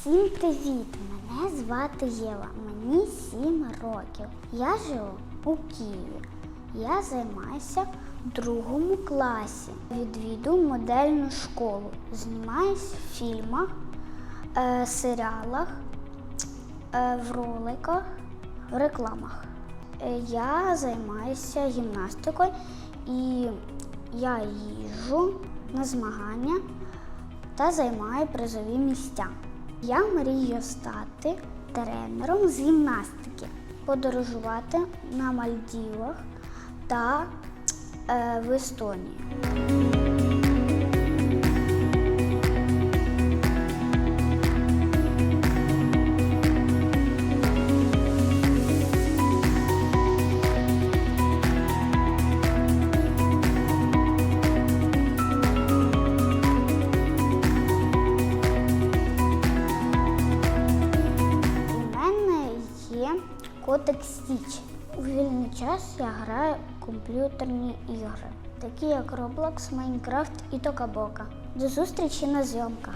Всім привіт! Мене звати Єва. Мені 7 років. Я живу у Києві. Я займаюся в другому класі. Відвіду модельну школу. Знімаюся в фільмах, е, серіалах, е, в роликах, в рекламах. Е, Я займаюся гімнастикою і я їжджу на змагання та займаю призові місця. Я мрію стати тренером з гімнастики, подорожувати на Мальдівах та е, в Естонії. Котик Стіч. У вільний час я граю комп'ютерні ігри, такі як Roblox, Minecraft і Токабока. До зустрічі на зйомках.